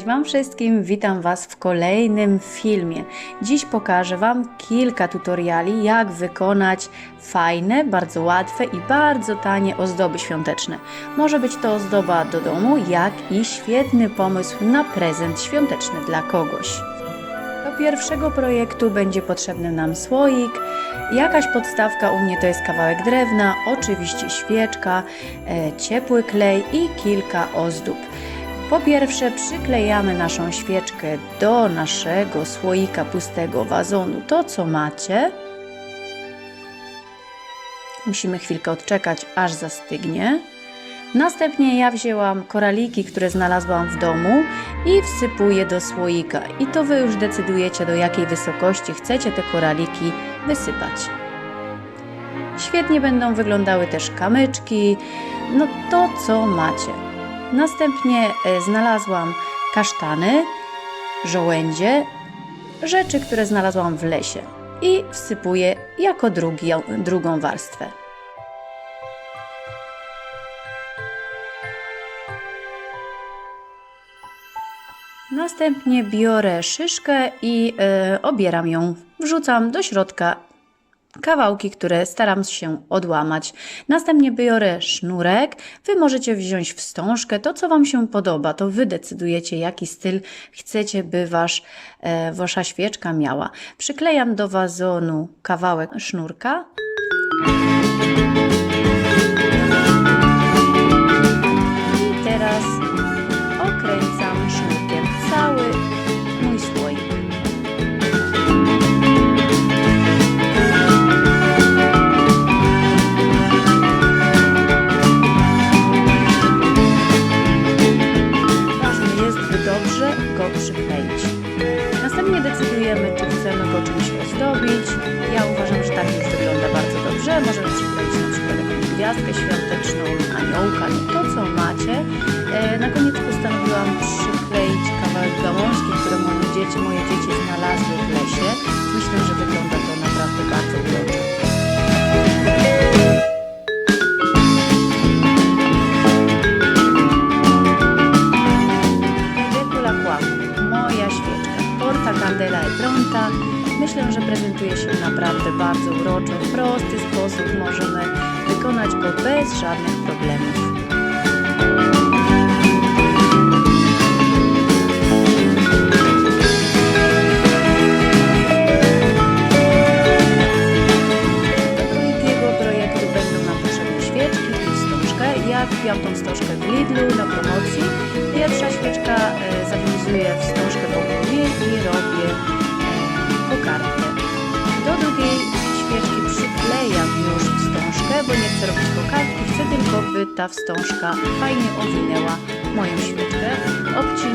Cześć Wam wszystkim, witam Was w kolejnym filmie. Dziś pokażę Wam kilka tutoriali, jak wykonać fajne, bardzo łatwe i bardzo tanie ozdoby świąteczne. Może być to ozdoba do domu, jak i świetny pomysł na prezent świąteczny dla kogoś. Do pierwszego projektu będzie potrzebny nam słoik, jakaś podstawka, u mnie to jest kawałek drewna, oczywiście świeczka, e, ciepły klej i kilka ozdób. Po pierwsze przyklejamy naszą świeczkę do naszego słoika pustego wazonu, to co macie. Musimy chwilkę odczekać, aż zastygnie. Następnie ja wzięłam koraliki, które znalazłam w domu i wsypuję do słoika. I to Wy już decydujecie, do jakiej wysokości chcecie te koraliki wysypać. Świetnie będą wyglądały też kamyczki, no to co macie. Następnie e, znalazłam kasztany, żołędzie, rzeczy, które znalazłam w lesie i wsypuję jako drugi, drugą warstwę. Następnie biorę szyszkę i e, obieram ją. Wrzucam do środka kawałki, które staram się odłamać. Następnie biorę sznurek. Wy możecie wziąć wstążkę, to co Wam się podoba, to Wy decydujecie, jaki styl chcecie, by wasz, e, Wasza świeczka miała. Przyklejam do wazonu kawałek sznurka. Czymś ozdobić. Ja uważam, że tak już wygląda bardzo dobrze. Możemy przykleić na przykład jakąś gwiazdkę świąteczną, aniołka, no to co macie. E, na koniec postanowiłam przykleić kawałek gałązki, które moje dzieci, moje dzieci znalazły w lesie. Myślę, że wygląda to naprawdę bardzo uroczo. Myślę, że prezentuje się naprawdę bardzo uroczo. W prosty sposób możemy wykonać go bez żadnych problemów. Do drugiego projektu będą nam potrzebne świeczki i wstążkę. Ja kupiłam tą wstążkę w Lidlu na promocji. Pierwsza świeczka e, zawiązuję wstążkę wokół niej i robię kokardkę. Do drugiej świeczki przyklejam już wstążkę, bo nie chcę robić kokardki, chcę tylko, by ta wstążka fajnie owinęła moją świeczkę. Obcinam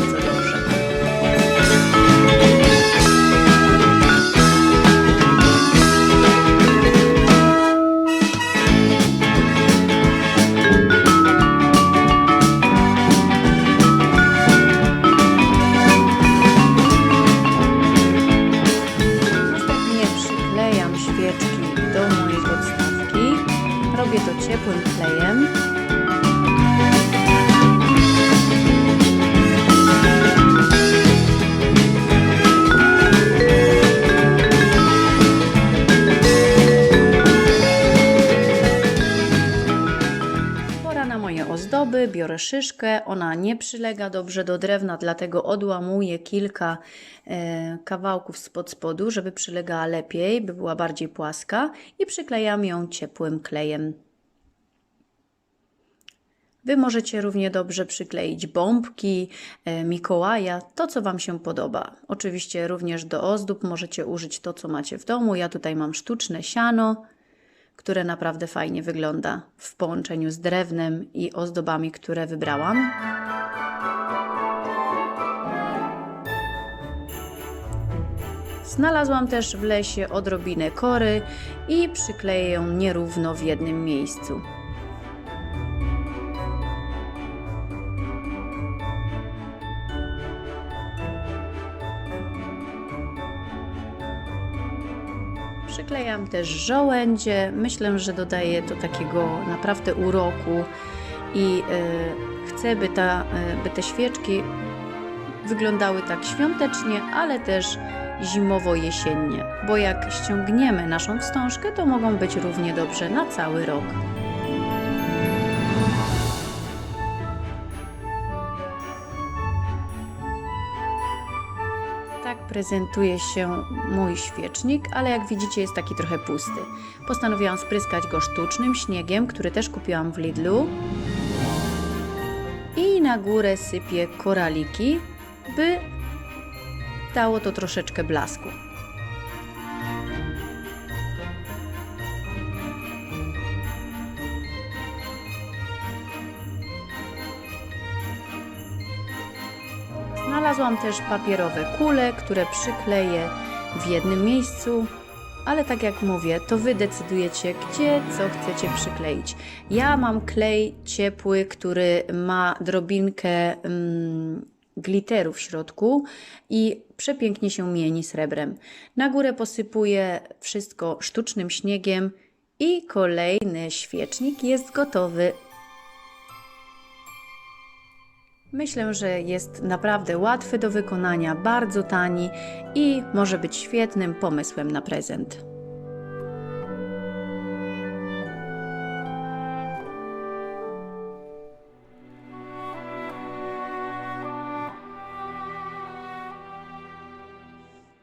bardzo, dobrze. Biorę szyszkę, ona nie przylega dobrze do drewna, dlatego odłamuję kilka e, kawałków spod spodu, żeby przylegała lepiej, by była bardziej płaska i przyklejam ją ciepłym klejem. Wy możecie równie dobrze przykleić bombki, e, Mikołaja, to co Wam się podoba. Oczywiście również do ozdób możecie użyć to, co macie w domu. Ja tutaj mam sztuczne siano, które naprawdę fajnie wygląda w połączeniu z drewnem i ozdobami, które wybrałam. Znalazłam też w lesie odrobinę kory i przykleję ją nierówno w jednym miejscu. Przyklejam też żołędzie. Myślę, że dodaje to takiego naprawdę uroku i e, chcę, by, ta, e, by te świeczki wyglądały tak świątecznie, ale też zimowo-jesiennie, bo jak ściągniemy naszą wstążkę, to mogą być równie dobrze na cały rok. Prezentuje się mój świecznik, ale jak widzicie jest taki trochę pusty. Postanowiłam spryskać go sztucznym śniegiem, który też kupiłam w Lidlu. I na górę sypię koraliki, by dało to troszeczkę blasku. Znalazłam też papierowe kule, które przykleję w jednym miejscu, ale tak jak mówię, to Wy decydujecie, gdzie co chcecie przykleić. Ja mam klej ciepły, który ma drobinkę mm, glitteru w środku i przepięknie się mieni srebrem. Na górę posypuję wszystko sztucznym śniegiem i kolejny świecznik jest gotowy. Myślę, że jest naprawdę łatwy do wykonania, bardzo tani i może być świetnym pomysłem na prezent.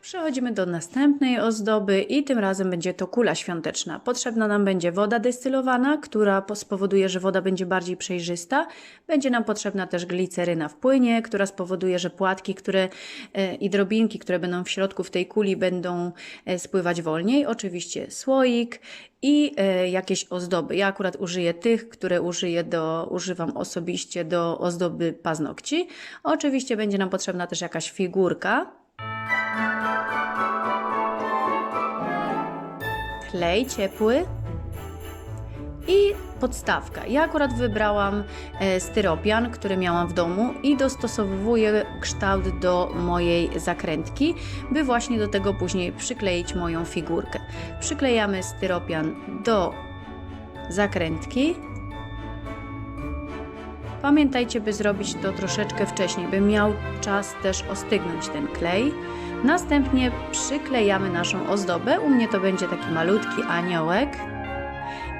Przechodzimy do następnej ozdoby i tym razem będzie to kula świąteczna. Potrzebna nam będzie woda destylowana, która po- spowoduje, że woda będzie bardziej przejrzysta. Będzie nam potrzebna też gliceryna w płynie, która spowoduje, że płatki które, e, i drobinki, które będą w środku w tej kuli będą e, spływać wolniej. Oczywiście słoik i e, jakieś ozdoby. Ja akurat użyję tych, które użyję do, używam osobiście do ozdoby paznokci. Oczywiście będzie nam potrzebna też jakaś figurka, klej ciepły i podstawka. Ja akurat wybrałam e, styropian, który miałam w domu i dostosowuję kształt do mojej zakrętki, by właśnie do tego później przykleić moją figurkę. Przyklejamy styropian do zakrętki. Pamiętajcie, by zrobić to troszeczkę wcześniej, by miał czas też ostygnąć ten klej. Następnie przyklejamy naszą ozdobę. U mnie to będzie taki malutki aniołek.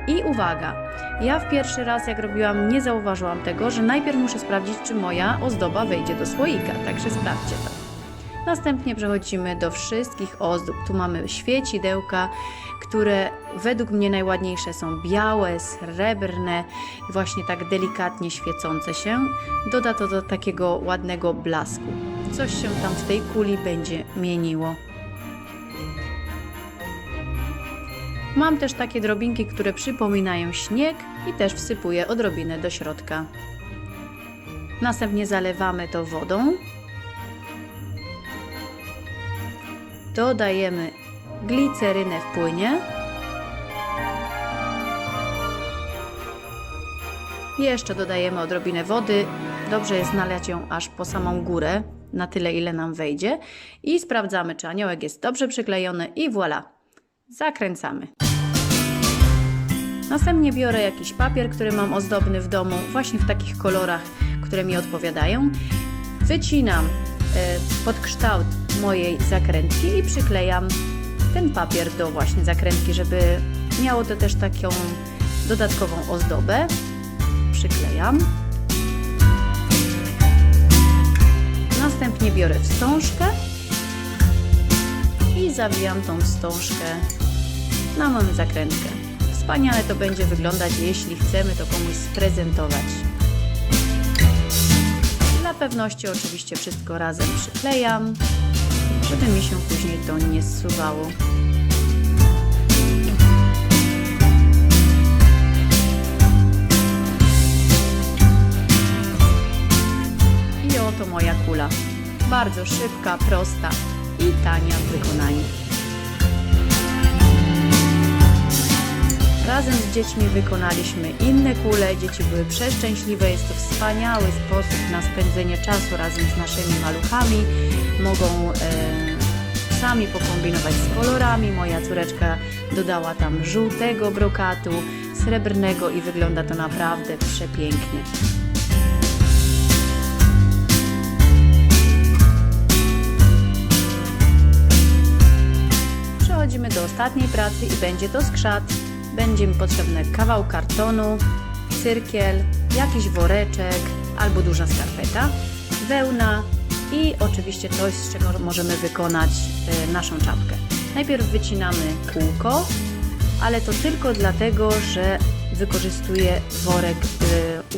I uwaga, ja w pierwszy raz jak robiłam nie zauważyłam tego, że najpierw muszę sprawdzić, czy moja ozdoba wejdzie do słoika, także sprawdźcie to. Następnie przechodzimy do wszystkich ozdób. Tu mamy świecidełka, które według mnie najładniejsze są białe, srebrne, właśnie tak delikatnie świecące się. Doda to do takiego ładnego blasku. Coś się tam w tej kuli będzie mieniło. Mam też takie drobinki, które przypominają śnieg i też wsypuję odrobinę do środka. Następnie zalewamy to wodą. Dodajemy glicerynę w płynie. Jeszcze dodajemy odrobinę wody. Dobrze jest nalać ją aż po samą górę, na tyle ile nam wejdzie. I sprawdzamy, czy aniołek jest dobrze przyklejony i voilà, zakręcamy. Następnie biorę jakiś papier, który mam ozdobny w domu, właśnie w takich kolorach, które mi odpowiadają. Wycinam e, pod kształt mojej zakrętki i przyklejam ten papier do właśnie zakrętki, żeby miało to też taką dodatkową ozdobę. Przyklejam. Następnie biorę wstążkę i zawijam tą wstążkę na moją zakrętkę. Wspaniale to będzie wyglądać, jeśli chcemy to komuś sprezentować. Dla pewności oczywiście wszystko razem przyklejam, żeby mi się później to nie zsuwało. I oto moja kula. Bardzo szybka, prosta i tania w wykonaniu. Razem z dziećmi wykonaliśmy inne kule. Dzieci były przeszczęśliwe. Jest to wspaniały sposób na spędzenie czasu razem z naszymi maluchami. Mogą e, sami pokombinować z kolorami. Moja córeczka dodała tam żółtego brokatu, srebrnego i wygląda to naprawdę przepięknie. Przechodzimy do ostatniej pracy i będzie to skrzat. Będzie mi potrzebny kawał kartonu, cyrkiel, jakiś woreczek albo duża skarpeta, wełna i oczywiście coś, z czego możemy wykonać e, naszą czapkę. Najpierw wycinamy kółko, ale to tylko dlatego, że wykorzystuję worek,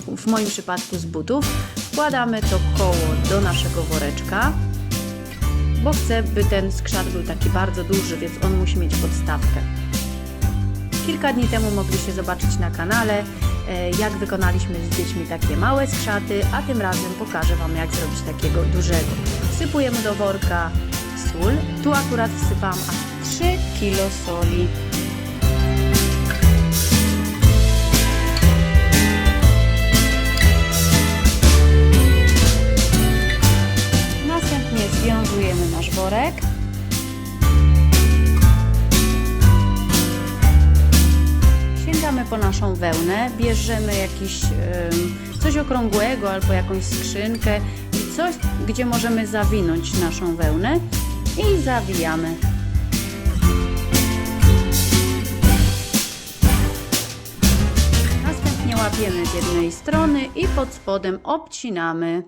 e, w moim przypadku z butów. Wkładamy to koło do naszego woreczka, bo chcę, by ten skrzat był taki bardzo duży, więc on musi mieć podstawkę. Kilka dni temu mogliście zobaczyć na kanale, e, jak wykonaliśmy z dziećmi takie małe skrzaty, a tym razem pokażę Wam, jak zrobić takiego dużego. Wsypujemy do worka sól. Tu akurat wsypałam aż 3 kg soli. Bierzemy jakiś coś okrągłego albo jakąś skrzynkę i coś, gdzie możemy zawinąć naszą wełnę i zawijamy. Następnie łapiemy z jednej strony i pod spodem obcinamy.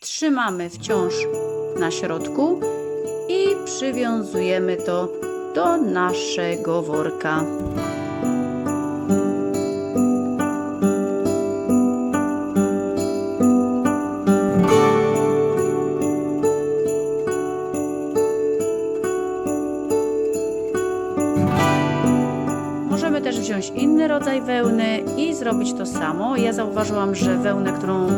Trzymamy wciąż na środku i przywiązujemy to do naszego worka. Możemy też wziąć inny rodzaj wełny zrobić to samo. Ja zauważyłam, że wełnę, którą e,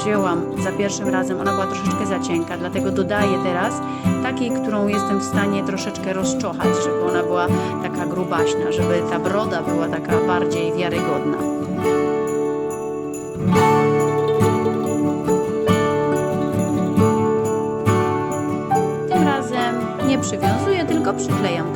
wzięłam za pierwszym razem, ona była troszeczkę za cienka, dlatego dodaję teraz takiej, którą jestem w stanie troszeczkę rozczochać, żeby ona była taka grubaśna, żeby ta broda była taka bardziej wiarygodna. Tym razem nie przywiązuję, tylko przyklejam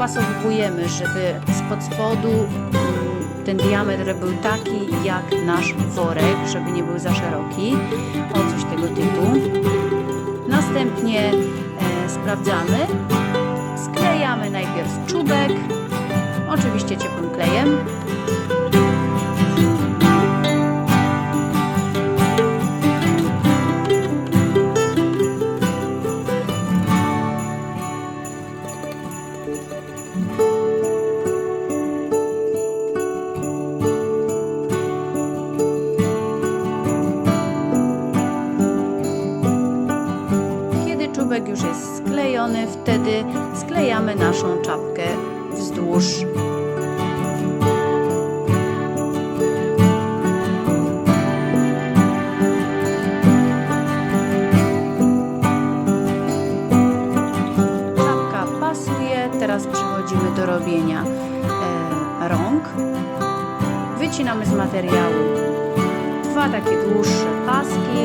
dopasowujemy, żeby spod spodu mm, ten diametr był taki jak nasz worek, żeby nie był za szeroki. O coś tego typu. Następnie e, sprawdzamy. Sklejamy najpierw czubek, oczywiście ciepłym klejem. Robienia e, rąk. Wycinamy z materiału dwa takie dłuższe paski.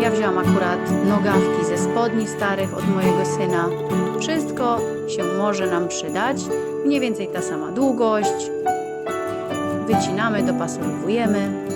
Ja wzięłam akurat nogawki ze spodni starych od mojego syna. Wszystko się może nam przydać. Mniej więcej ta sama długość. Wycinamy, dopasowujemy.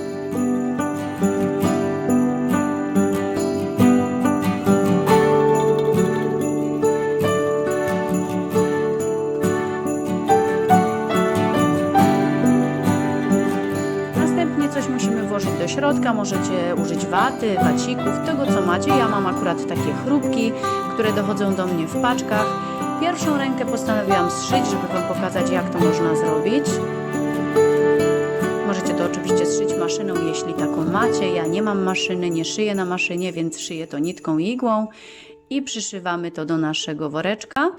Środka możecie użyć waty, wacików, tego co macie. Ja mam akurat takie chrupki, które dochodzą do mnie w paczkach. Pierwszą rękę postanowiłam zszyć, żeby Wam pokazać jak to można zrobić. Możecie to oczywiście zszyć maszyną, jeśli taką macie. Ja nie mam maszyny, nie szyję na maszynie, więc szyję to nitką igłą i przyszywamy to do naszego woreczka.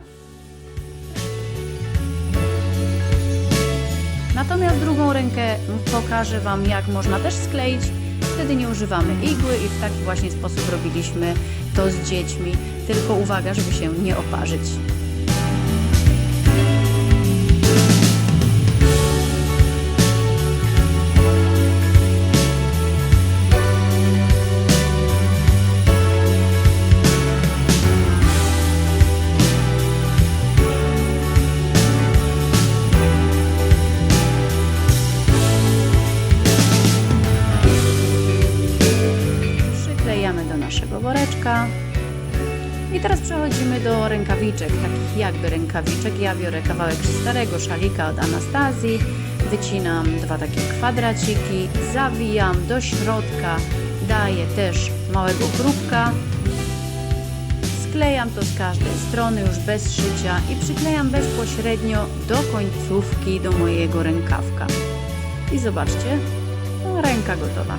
Natomiast drugą rękę pokażę Wam, jak można też skleić. Wtedy nie używamy igły i w taki właśnie sposób robiliśmy to z dziećmi. Tylko uwaga, żeby się nie oparzyć. Do woreczka. I teraz przechodzimy do rękawiczek, takich jakby rękawiczek. Ja biorę kawałek starego szalika od Anastazji, wycinam dwa takie kwadraciki, zawijam do środka, daję też małego chrupka, sklejam to z każdej strony już bez szycia i przyklejam bezpośrednio do końcówki do mojego rękawka. I zobaczcie, no, ręka gotowa.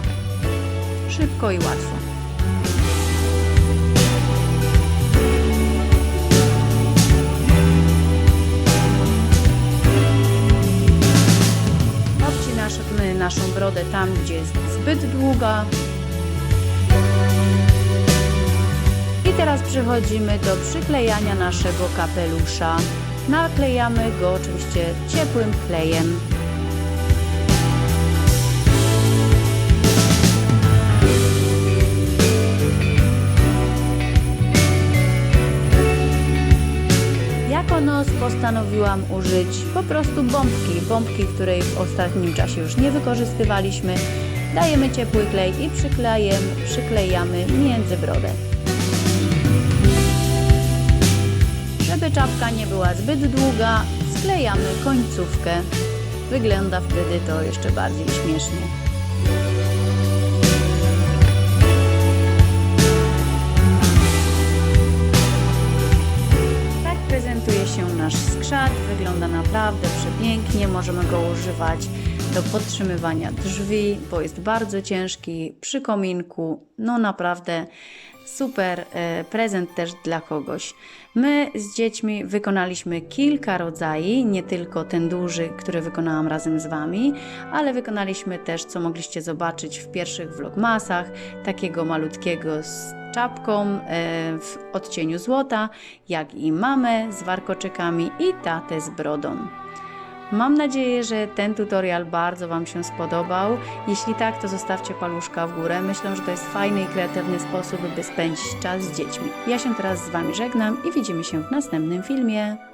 Szybko i łatwo. Naszą brodę tam, gdzie jest zbyt długa. I teraz przechodzimy do przyklejania naszego kapelusza. Naklejamy go oczywiście ciepłym klejem. Postanowiłam użyć po prostu bombki, bombki, której w ostatnim czasie już nie wykorzystywaliśmy. Dajemy ciepły klej i przyklejem, przyklejamy między brodę. Żeby czapka nie była zbyt długa, sklejamy końcówkę. Wygląda wtedy to jeszcze bardziej śmiesznie. Wygląda naprawdę przepięknie. Możemy go używać do podtrzymywania drzwi, bo jest bardzo ciężki przy kominku. No naprawdę super e, prezent też dla kogoś. My z dziećmi wykonaliśmy kilka rodzajów, nie tylko ten duży, który wykonałam razem z Wami, ale wykonaliśmy też, co mogliście zobaczyć w pierwszych vlogmasach, takiego malutkiego z czapką e, w odcieniu złota, jak i mamę z warkoczykami i tatę z brodą. Mam nadzieję, że ten tutorial bardzo Wam się spodobał. Jeśli tak, to zostawcie paluszka w górę. Myślę, że to jest fajny i kreatywny sposób, by spędzić czas z dziećmi. Ja się teraz z Wami żegnam i widzimy się w następnym filmie.